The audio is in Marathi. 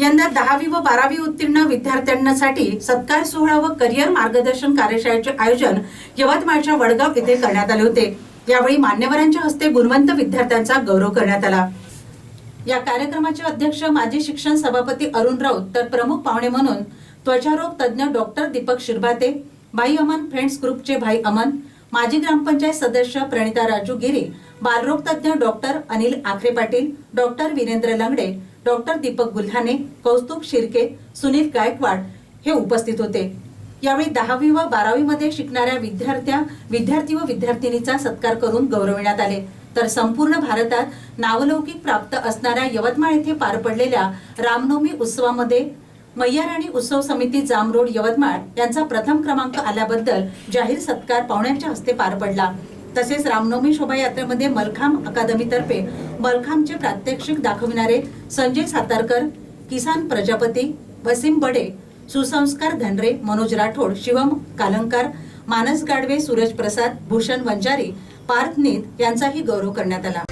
यंदा दहावी व बारावी उत्तीर्ण विद्यार्थ्यांसाठी सत्कार सोहळा व करिअर मार्गदर्शन कार्यशाळेचे आयोजन यवतमाळच्या वडगाव येथे करण्यात आले होते. यावेळी मान्यवरांच्या हस्ते गुणवंत विद्यार्थ्यांचा गौरव करण्यात आला. या कार्यक्रमाचे अध्यक्ष माजी शिक्षण सभापती अरुण राऊत तर प्रमुख पाहुणे म्हणून त्वचारोग तज्ज्ञ डॉक्टर दीपक शिरभाते भाई अमन फ्रेंड्स ग्रुपचे भाई अमन माजी ग्रामपंचायत सदस्य प्रणिता राजू गिरी बालरोग तज्ज्ञ doctor Anil Akhare Patil doctor Virendra Langade doctor Deepak Gulhane Kaustubh Shirke Sunil Gaikwad हे उपस्थित होते. यावेळी दहावी व बारावी मध्ये शिकणाऱ्या विद्यार्थ्या विद्यार्थी व विद्यार्थिनीचा सत्कार करून गौरविण्यात आले. तर संपूर्ण भारतात नावलौकिक प्राप्त असणाऱ्या यवतमाळ येथे पार पडलेल्या रामनवमी उत्सवामध्ये मय्याराणी उत्सव समिती जामरोड यवतमाळ यांचा प्रथम क्रमांक आल्याबद्दल जाहीर सत्कार पाहुण्यांच्या हस्ते पार पडला. तसेच रामनवमी शोभायात्रेमध्ये मलखाम अकादमीतर्फे मलखामचे प्रात्यक्षिक दाखविणारे संजय सातारकर किसान प्रजापती वसीम बडे सुसंस्कार धनरे मनोज राठोड शिवम कालंकार मानस गाडवे सूरज प्रसाद भूषण वंजारी पार्थ नीत यांचाही गौरव करण्यात आला.